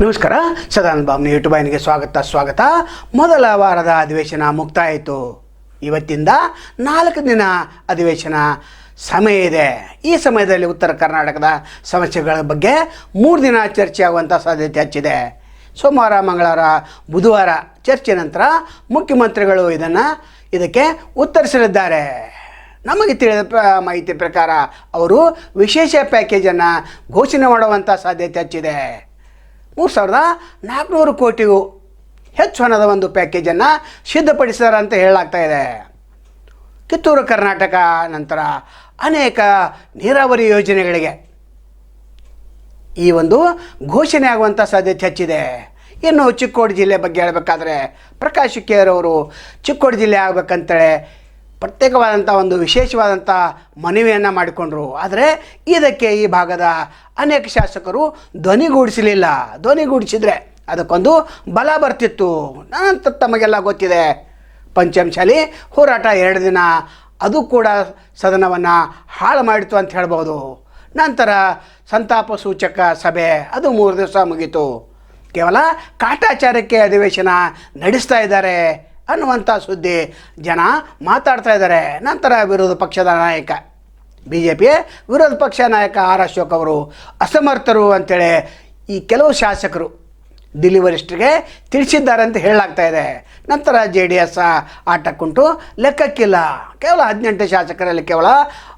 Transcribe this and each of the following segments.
ನಮಸ್ಕಾರ. ಸದಾನಂದ ಬಾಬ್ನ ಯೂಟ್ಯೂಬ್ ವಾಹಿನಿಗೆ ಸ್ವಾಗತ ಸ್ವಾಗತ. ಮೊದಲ ವಾರದ ಅಧಿವೇಶನ ಮುಕ್ತಾಯಿತು. ಇವತ್ತಿಂದ ನಾಲ್ಕು ದಿನ ಅಧಿವೇಶನ ಸಮಯ ಇದೆ. ಈ ಸಮಯದಲ್ಲಿ ಉತ್ತರ ಕರ್ನಾಟಕದ ಸಮಸ್ಯೆಗಳ ಬಗ್ಗೆ ಮೂರು ದಿನ ಚರ್ಚೆ ಆಗುವಂಥ ಸಾಧ್ಯತೆ ಹೆಚ್ಚಿದೆ. ಸೋಮವಾರ, ಮಂಗಳವಾರ, ಬುಧವಾರ ಚರ್ಚೆ ನಂತರ ಮುಖ್ಯಮಂತ್ರಿಗಳು ಇದನ್ನು ಇದಕ್ಕೆ ಉತ್ತರಿಸಲಿದ್ದಾರೆ. ನಮಗೆ ತಿಳಿದ ಪ್ರ- ಮಾಹಿತಿ ಪ್ರಕಾರ ಅವರು ವಿಶೇಷ ಪ್ಯಾಕೇಜನ್ನು ಘೋಷಣೆ ಮಾಡುವಂಥ ಸಾಧ್ಯತೆ ಹೆಚ್ಚಿದೆ. ಮೂರು ಸಾವಿರದ ನಾಲ್ಕುನೂರು ಕೋಟಿಗೂ ಹೆಚ್ಚು ಹಣದ ಒಂದು ಪ್ಯಾಕೇಜನ್ನು ಸಿದ್ಧಪಡಿಸಿದ್ದಾರೆ ಅಂತ ಹೇಳಲಾಗ್ತಾ ಇದೆ. ಕಿತ್ತೂರು, ಕರ್ನಾಟಕ ನಂತರ ಅನೇಕ ನೀರಾವರಿ ಯೋಜನೆಗಳಿಗೆ ಈ ಒಂದು ಘೋಷಣೆ ಆಗುವಂಥ ಸಾಧ್ಯತೆ ಹೆಚ್ಚಿದೆ. ಇನ್ನು ಚಿಕ್ಕೋಡಿ ಜಿಲ್ಲೆ ಬಗ್ಗೆ ಹೇಳಬೇಕಾದ್ರೆ ಪ್ರಕಾಶ್ ಕೇರವರು ಚಿಕ್ಕೋಡಿ ಜಿಲ್ಲೆ ಆಗಬೇಕಂತೇಳಿ ಪ್ರತ್ಯೇಕವಾದಂಥ ಒಂದು ವಿಶೇಷವಾದಂಥ ಮನವಿಯನ್ನು ಮಾಡಿಕೊಂಡ್ರು. ಆದರೆ ಇದಕ್ಕೆ ಈ ಭಾಗದ ಅನೇಕ ಶಾಸಕರು ಧ್ವನಿಗೂಡಿಸಲಿಲ್ಲ ಧ್ವನಿಗೂಡಿಸಿದರೆ ಅದಕ್ಕೊಂದು ಬಲ ಬರ್ತಿತ್ತು. ನಂತರ ತಮಗೆಲ್ಲ ಗೊತ್ತಿದೆ. ಪಂಚಮಶಾಲಿ ಹೋರಾಟ ಎರಡು ದಿನ, ಅದು ಕೂಡ ಸದನವನ್ನು ಹಾಳು ಮಾಡಿತು ಅಂತ ಹೇಳ್ಬೋದು. ನಂತರ ಸಂತಾಪ ಸೂಚಕ ಸಭೆ, ಅದು ಮೂರು ದಿವಸ ಮುಗೀತು. ಕೇವಲ ಕಾಟಾಚಾರಕ್ಕೆ ಅಧಿವೇಶನ ನಡೆಸ್ತಾ ಇದ್ದಾರೆ. ಅನ್ನುವಂಥ ಸುದ್ದಿ ಜನ ಮಾತಾಡ್ತಾ ಇದ್ದಾರೆ. ನಂತರ ವಿರೋಧ ಪಕ್ಷದ ನಾಯಕ. ಬಿ ಜೆ ಪಿ ವಿರೋಧ ಪಕ್ಷ ನಾಯಕ ಆರ್ ಅಶೋಕ್ ಅವರು ಅಸಮರ್ಥರು ಅಂತೇಳಿ ಈ ಕೆಲವು ಶಾಸಕರು ದಿಲ್ಲಿ ವರಿಷ್ಠರಿಗೆ ತಿಳಿಸಿದ್ದಾರೆ ಅಂತ ಹೇಳಲಾಗ್ತಾ ಇದೆ. ನಂತರ ಜೆ ಡಿ ಎಸ್ ಆಟಕ್ಕುಂಟು ಲೆಕ್ಕಕ್ಕಿಲ್ಲ. ಕೇವಲ ಹದಿನೆಂಟು ಶಾಸಕರಲ್ಲಿ ಕೇವಲ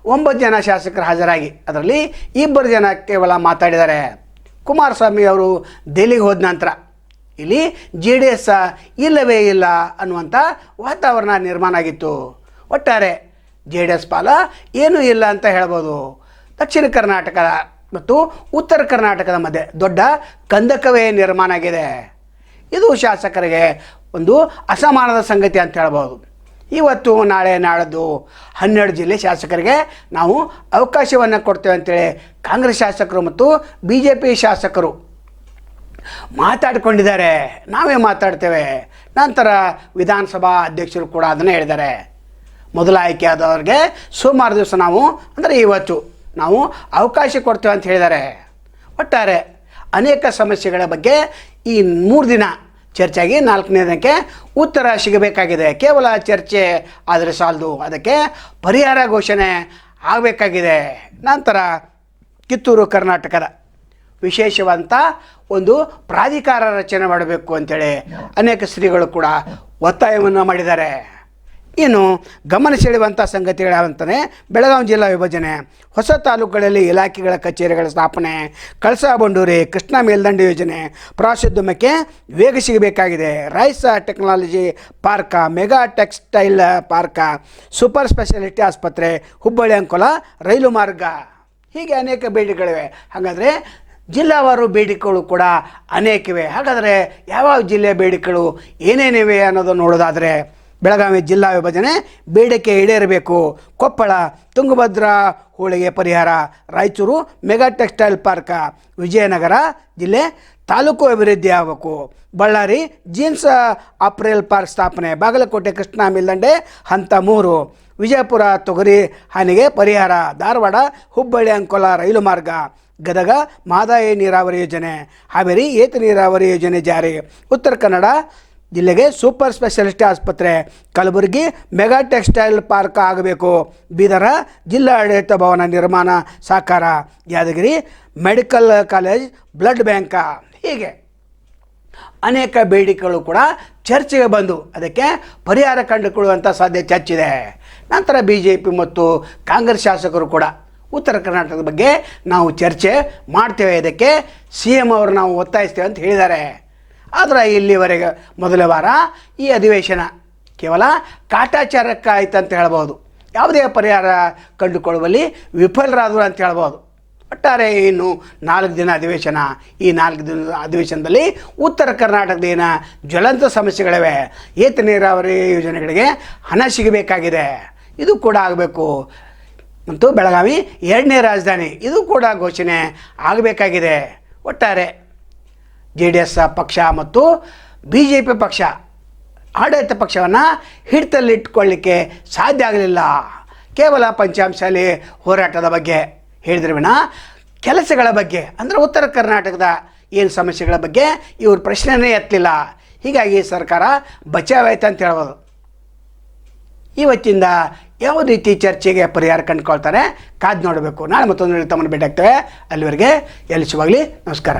ಒಂಬತ್ತು ಜನ ಶಾಸಕರು ಹಾಜರಾಗಿ ಅದರಲ್ಲಿ ಇಬ್ಬರು ಜನ ಕೇವಲ ಮಾತಾಡಿದ್ದಾರೆ. ಕುಮಾರಸ್ವಾಮಿ ಅವರು ದೆಹಲಿಗೆ ಹೋದ ನಂತರ ಇಲ್ಲಿ ಜೆ ಡಿ ಎಸ್ ಇಲ್ಲವೇ ಇಲ್ಲ ಅನ್ನುವಂಥ ವಾತಾವರಣ ನಿರ್ಮಾಣ ಆಗಿತ್ತು. ಒಟ್ಟಾರೆ ಜೆ ಡಿ ಎಸ್ ಪಾಲ ಏನೂ ಇಲ್ಲ ಅಂತ ಹೇಳ್ಬೋದು. ದಕ್ಷಿಣ ಕರ್ನಾಟಕ ಮತ್ತು ಉತ್ತರ ಕರ್ನಾಟಕದ ಮಧ್ಯೆ ದೊಡ್ಡ ಕಂದಕವೇ ನಿರ್ಮಾಣ ಆಗಿದೆ. ಇದು ಶಾಸಕರಿಗೆ ಒಂದು ಅಸಮಾನದ ಸಂಗತಿ ಅಂತ ಹೇಳ್ಬೋದು. ಇವತ್ತು, ನಾಳೆ ನಾಳದ್ದು ಹನ್ನೆರಡು ಜಿಲ್ಲೆ ಶಾಸಕರಿಗೆ ನಾವು ಅವಕಾಶವನ್ನು ಕೊಡ್ತೇವೆ ಅಂತೇಳಿ ಕಾಂಗ್ರೆಸ್ ಶಾಸಕರು ಮತ್ತು ಬಿ ಜೆ ಪಿ ಶಾಸಕರು ಮಾತಾಡಿಕೊಂಡಿದ್ದಾರೆ. ನಾವೇ ಮಾತಾಡ್ತೇವೆ. ನಂತರ ವಿಧಾನಸಭಾ ಅಧ್ಯಕ್ಷರು ಕೂಡ ಅದನ್ನು ಹೇಳಿದ್ದಾರೆ. ಮೊದಲ ಆಯ್ಕೆ ಆದವ್ರಿಗೆ ಸೋಮವಾರ ದಿವಸ ನಾವು, ಅಂದರೆ ಇವತ್ತು ನಾವು ಅವಕಾಶ ಕೊಡ್ತೇವೆ ಅಂತ ಹೇಳಿದ್ದಾರೆ. ಒಟ್ಟಾರೆ ಅನೇಕ ಸಮಸ್ಯೆಗಳ ಬಗ್ಗೆ ಈ ಮೂರು ದಿನ ಚರ್ಚೆಗೆ ನಾಲ್ಕನೇ ದಿನಕ್ಕೆ ಉತ್ತರ ಸಿಗಬೇಕಾಗಿದೆ. ಕೇವಲ ಚರ್ಚೆ ಆದರೆ ಸಾಲದು. ಅದಕ್ಕೆ ಪರಿಹಾರ ಘೋಷಣೆ ಆಗಬೇಕಾಗಿದೆ. ನಂತರ ಕಿತ್ತೂರು ಕರ್ನಾಟಕದ ವಿಶೇಷವಂತ ಒಂದು ಪ್ರಾಧಿಕಾರ ರಚನೆ ಮಾಡಬೇಕು ಅಂತೇಳಿ ಅನೇಕ ಶ್ರೀಗಳು ಕೂಡ ಒತ್ತಾಯವನ್ನು ಮಾಡಿದ್ದಾರೆ. ಇನ್ನು ಗಮನ ಸೆಳೆಯುವಂಥ ಸಂಗತಿಗಳಂತಾನೆ ಬೆಳಗಾವಿ ಜಿಲ್ಲಾ ವಿಭಜನೆ. ಹೊಸ ತಾಲೂಕುಗಳಲ್ಲಿ ಇಲಾಖೆಗಳ ಕಚೇರಿಗಳ ಸ್ಥಾಪನೆ. ಕಳಸಾ ಬಂಡೂರಿ, ಕೃಷ್ಣಾ ಮೇಲ್ದಂಡೆ ಯೋಜನೆ. ಪ್ರವಾಸೋದ್ಯಮಕ್ಕೆ ವೇಗ ಸಿಗಬೇಕಾಗಿದೆ. Rice technology park, mega textile park, super speciality ಆಸ್ಪತ್ರೆ, ಹುಬ್ಬಳ್ಳಿ ಅಂಕೋಲ ರೈಲು ಮಾರ್ಗ. ಹೀಗೆ ಅನೇಕ ಬೇಡಿಕೆಗಳಿವೆ ಹಾಗಾದರೆ ಜಿಲ್ಲಾವಾರು ಬೇಡಿಕೆಗಳು ಕೂಡ ಅನೇಕಿವೆ. ಹಾಗಾದರೆ ಯಾವ ಜಿಲ್ಲೆಯ ಬೇಡಿಕೆಗಳು ಏನೇನಿವೆ ಅನ್ನೋದು ನೋಡೋದಾದರೆ ಬೆಳಗಾವಿ ಜಿಲ್ಲಾ ವಿಭಜನೆ, ಬೇಡಿಕೆ ಈಡೇರಬೇಕು. ಕೊಪ್ಪಳ, ತುಂಗಭದ್ರಾ ಹೋಳಿಗೆ ಪರಿಹಾರ, Raichur mega textile park, Vijayanagara ಜಿಲ್ಲೆ ತಾಲೂಕು ಅಭಿವೃದ್ಧಿ ಆಗಬೇಕು. ಬಳ್ಳಾರಿ ಜೀನ್ಸ್ ಅಪ್ರೇಲ್ ಪಾರ್ಕ್ ಸ್ಥಾಪನೆ, ಬಾಗಲಕೋಟೆ ಕೃಷ್ಣಾ ಮಿಲ್ಲಂಡೆ ಹಂತ ಮೂರು, ವಿಜಯಪುರ ತೊಗರಿ ಹಾನಿಗೆ ಪರಿಹಾರ, ಧಾರವಾಡ ಹುಬ್ಬಳ್ಳಿ ಅಂಕೋಲ ರೈಲು ಮಾರ್ಗ. ಗದಗ ಮಾದಾಯಿ ನೀರಾವರಿ ಯೋಜನೆ, ಹಾವೇರಿ ಏತ ನೀರಾವರಿ ಯೋಜನೆ ಜಾರಿ. ಉತ್ತರ ಕನ್ನಡ ಜಿಲ್ಲೆಗೆ ಸೂಪರ್ ಸ್ಪೆಷಾಲಿಟಿ ಆಸ್ಪತ್ರೆ, ಕಲಬುರಗಿ ಮೆಗಾ ಟೆಕ್ಸ್ಟೈಲ್ ಪಾರ್ಕ್ ಆಗಬೇಕು. ಬೀದರ ಜಿಲ್ಲಾಡಳಿತ ಭವನ ನಿರ್ಮಾಣ ಸಾಕಾರ. Yadgiri medical college blood bank. ಹೀಗೆ ಅನೇಕ ಬೇಡಿಕೆಗಳು ಕೂಡ ಚರ್ಚೆಗೆ ಬಂದು ಅದಕ್ಕೆ ಪರಿಹಾರ ಕಂಡುಕೊಳ್ಳುವಂಥ ಸಾಧ್ಯತೆ ಹೆಚ್ಚಿದೆ. ನಂತರ ಬಿ ಜೆ ಪಿ ಮತ್ತು ಕಾಂಗ್ರೆಸ್ ಶಾಸಕರು ಕೂಡ ಉತ್ತರ ಕರ್ನಾಟಕದ ಬಗ್ಗೆ ನಾವು ಚರ್ಚೆ ಮಾಡ್ತೇವೆ. ಇದಕ್ಕೆ ಸಿ ಎಂ ಅವರು ನಾವು ಒತ್ತಾಯಿಸ್ತೇವೆ ಅಂತ ಹೇಳಿದ್ದಾರೆ. ಆದರೆ ಇಲ್ಲಿವರೆಗೆ ಮೊದಲ ವಾರ ಈ ಅಧಿವೇಶನ ಕೇವಲ ಕಾಟಾಚಾರಕ್ಕಾಯ್ತು ಅಂತ ಹೇಳ್ಬೋದು. ಯಾವುದೇ ಪರಿಹಾರ ಕಂಡುಕೊಳ್ಳುವಲ್ಲಿ ವಿಫಲರಾದರು ಅಂತ ಹೇಳ್ಬೋದು. ಒಟ್ಟಾರೆ ಇನ್ನು ನಾಲ್ಕು ದಿನ ಅಧಿವೇಶನ. ಈ ನಾಲ್ಕು ದಿನದ ಅಧಿವೇಶನದಲ್ಲಿ ಉತ್ತರ ಕರ್ನಾಟಕದ ಏನ ಜ್ವಲಂತ ಸಮಸ್ಯೆಗಳಿವೆ. ಏತ ನೀರಾವರಿ ಯೋಜನೆಗಳಿಗೆ ಹಣ ಸಿಗಬೇಕಾಗಿದೆ. ಇದು ಕೂಡ ಆಗಬೇಕು. ಮತ್ತು ಬೆಳಗಾವಿ ಎರಡನೇ ರಾಜಧಾನಿ. ಇದು ಕೂಡ ಘೋಷಣೆ ಆಗಬೇಕಾಗಿದೆ. ಒಟ್ಟಾರೆ ಜೆ ಡಿ ಎಸ್ ಪಕ್ಷ ಮತ್ತು ಬಿ ಜೆ ಪಿ ಪಕ್ಷ, ಆಡಳಿತ ಪಕ್ಷವನ್ನು ಹಿಡಿತಲ್ಲಿಟ್ಕೊಳ್ಳಿಕ್ಕೆ ಸಾಧ್ಯ ಆಗಲಿಲ್ಲ. ಕೇವಲ ಪಂಚಾಂಶಾಲಿ ಹೋರಾಟದ ಬಗ್ಗೆ ಹೇಳಿದ್ರೆ ವಿನ, ಕೆಲಸಗಳ ಬಗ್ಗೆ, ಅಂದರೆ ಉತ್ತರ ಕರ್ನಾಟಕದ ಏನು ಸಮಸ್ಯೆಗಳ ಬಗ್ಗೆ ಇವರು ಪ್ರಶ್ನೆನೇ ಎತ್ತಲಿಲ್ಲ. ಹೀಗಾಗಿ ಸರ್ಕಾರ ಬಚಾವಾಯ್ತು ಅಂತ ಹೇಳ್ಬೋದು. ಇವತ್ತಿಂದ ಯಾವ ರೀತಿ ಚರ್ಚೆಗೆ ಪರಿಹಾರ ಕಂಡುಕೊಳ್ತಾರೆ ಕಾದು ನೋಡಬೇಕು. ನಾಳೆ ಮತ್ತೊಂದು ತಮ್ಮನ್ನು ಭೇಟಿ ಆಗ್ತೇವೆ ಅಲ್ಲಿವರೆಗೆ ಎಲ್ಲಿ ಶುಭಾಗಲಿ ನಮಸ್ಕಾರ.